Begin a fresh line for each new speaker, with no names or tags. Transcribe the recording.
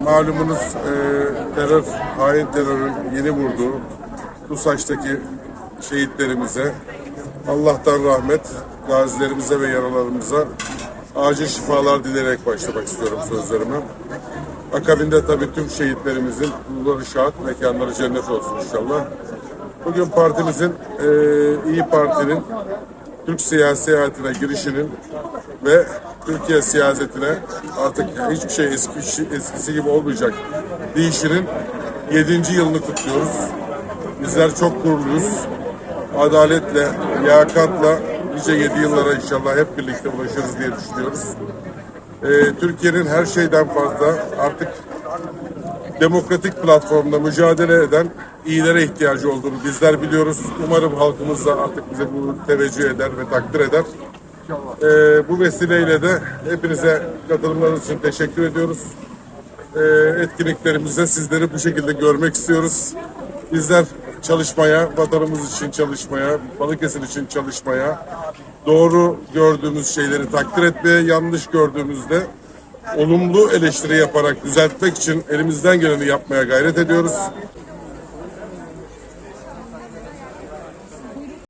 Malumunuz e, terör, hain terörün yeni vurduğu TUSAŞ'taki şehitlerimize Allah'tan rahmet, gazilerimize ve yaralarımıza acil şifalar dileyerek başlamak istiyorum sözlerime. Akabinde tabii tüm şehitlerimizin ruhları şahat, mekanları cennet olsun inşallah. Bugün partimizin, e, İyi Parti'nin Türk siyasi hayatına girişinin ve Türkiye siyasetine artık hiçbir şey eski, eskisi gibi olmayacak değişinin 7. yılını kutluyoruz. Bizler çok gururluyuz. Adaletle, liyakatla nice 7 yıllara inşallah hep birlikte ulaşırız diye düşünüyoruz. Ee, Türkiye'nin her şeyden fazla artık demokratik platformda mücadele eden iyilere ihtiyacı olduğunu bizler biliyoruz. Umarım halkımız da artık bize bu teveccüh eder ve takdir eder. Ee, bu vesileyle de hepinize katılımlarınız için teşekkür ediyoruz. Ee, etkinliklerimizde sizleri bu şekilde görmek istiyoruz. Bizler çalışmaya, vatanımız için çalışmaya, Balıkesir için çalışmaya, doğru gördüğümüz şeyleri takdir etmeye, yanlış gördüğümüzde olumlu eleştiri yaparak düzeltmek için elimizden geleni yapmaya gayret ediyoruz.